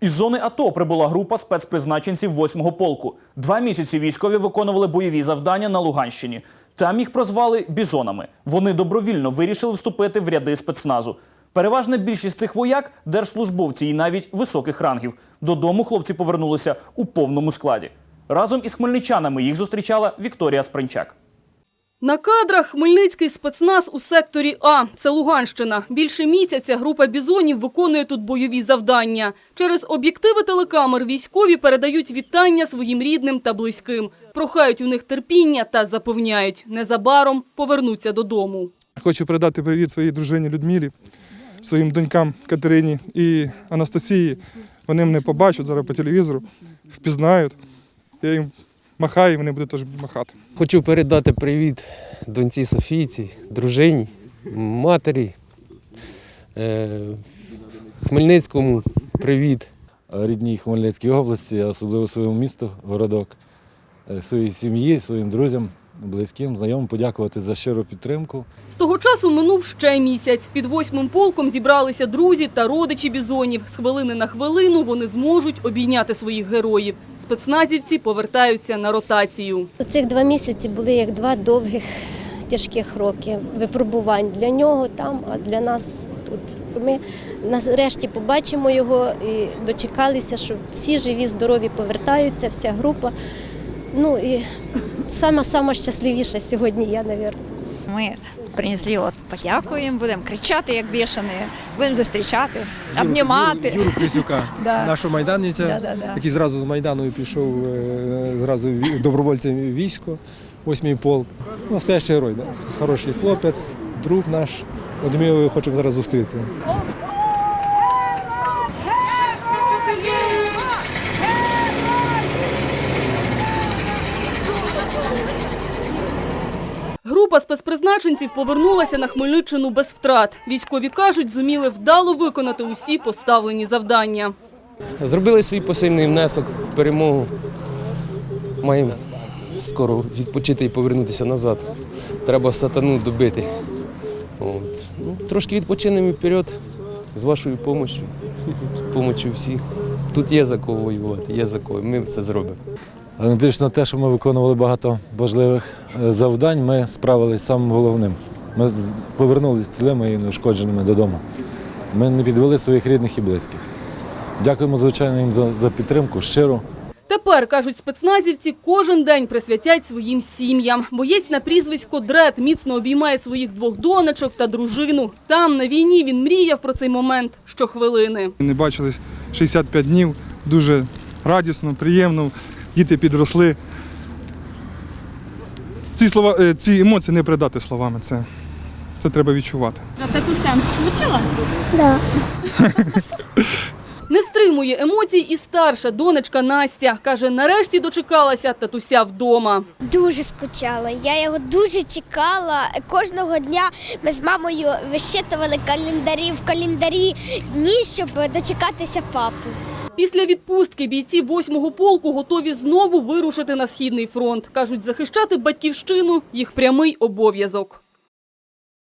Із зони АТО прибула група спецпризначенців 8-го полку. Два місяці військові виконували бойові завдання на Луганщині. Там їх прозвали бізонами. Вони добровільно вирішили вступити в ряди спецназу. Переважна більшість цих вояк держслужбовці і навіть високих рангів. Додому хлопці повернулися у повному складі. Разом із хмельничанами їх зустрічала Вікторія Спринчак. На кадрах Хмельницький спецназ у секторі А. Це Луганщина. Більше місяця група бізонів виконує тут бойові завдання. Через об'єктиви телекамер військові передають вітання своїм рідним та близьким. Прохають у них терпіння та запевняють, незабаром повернуться додому. Хочу передати привіт своїй дружині Людмилі, своїм донькам Катерині і Анастасії. Вони мене побачать зараз по телевізору, впізнають. Я їм махаю, і вони будуть теж махати. Хочу передати привіт доньці Софійці, дружині, матері, е, Хмельницькому привіт. рідній Хмельницькій області, а особливо своєму місту, городок, е, своїй сім'ї, своїм друзям, близьким, знайомим подякувати за щиру підтримку. З того часу минув ще місяць. Під восьмим полком зібралися друзі та родичі бізонів. З хвилини на хвилину вони зможуть обійняти своїх героїв. Спецназівці повертаються на ротацію. У Цих два місяці були як два довгих тяжких роки випробувань для нього там, а для нас тут. Ми нарешті побачимо його і дочекалися, що всі живі, здорові повертаються, вся група. Ну і сама сама щасливіша сьогодні я, мабуть. Ми принесли от подяку їм, будемо кричати як бішані, будемо зустрічати, обнімати. Юру Крисюка, Да. нашого майданівця, Да-да-да. який зразу з Майдану пішов е, зразу добровольцем військо, восьмий полк. Настоящий герой, да? хороший хлопець, друг наш. От ми його хочемо зараз зустріти. Група спецпризначенців повернулася на Хмельниччину без втрат. Військові кажуть, зуміли вдало виконати усі поставлені завдання. Зробили свій посильний внесок в перемогу. Маємо скоро відпочити і повернутися назад. Треба сатану добити. От. Ну, трошки відпочинемо вперед з вашою допомогою, з допомогою всіх. Тут є за кого воювати, є за кого. Ми це зробимо. Але не на те, що ми виконували багато важливих е, завдань, ми справилися з самим головним. Ми з- повернулися цілими і неушкодженими додому. Ми не підвели своїх рідних і близьких. Дякуємо, звичайно, їм за, за підтримку, щиро. Тепер, кажуть спецназівці, кожен день присвятять своїм сім'ям. Боєць на прізвисько Дред міцно обіймає своїх двох донечок та дружину. Там, на війні, він мріяв про цей момент щохвилини. Не бачились 65 днів, дуже радісно, приємно. Діти підросли. Ці слова, е, ці емоції не передати словами. Це, це треба відчувати. За татусем скучила? Не стримує емоцій і старша донечка Настя. Каже, нарешті дочекалася татуся вдома. Дуже скучала. Я його дуже чекала. Кожного дня ми з мамою вищитували календарі в календарі дні, щоб дочекатися папу. Після відпустки бійці 8-го полку готові знову вирушити на східний фронт. Кажуть, захищати батьківщину – їх прямий обов'язок.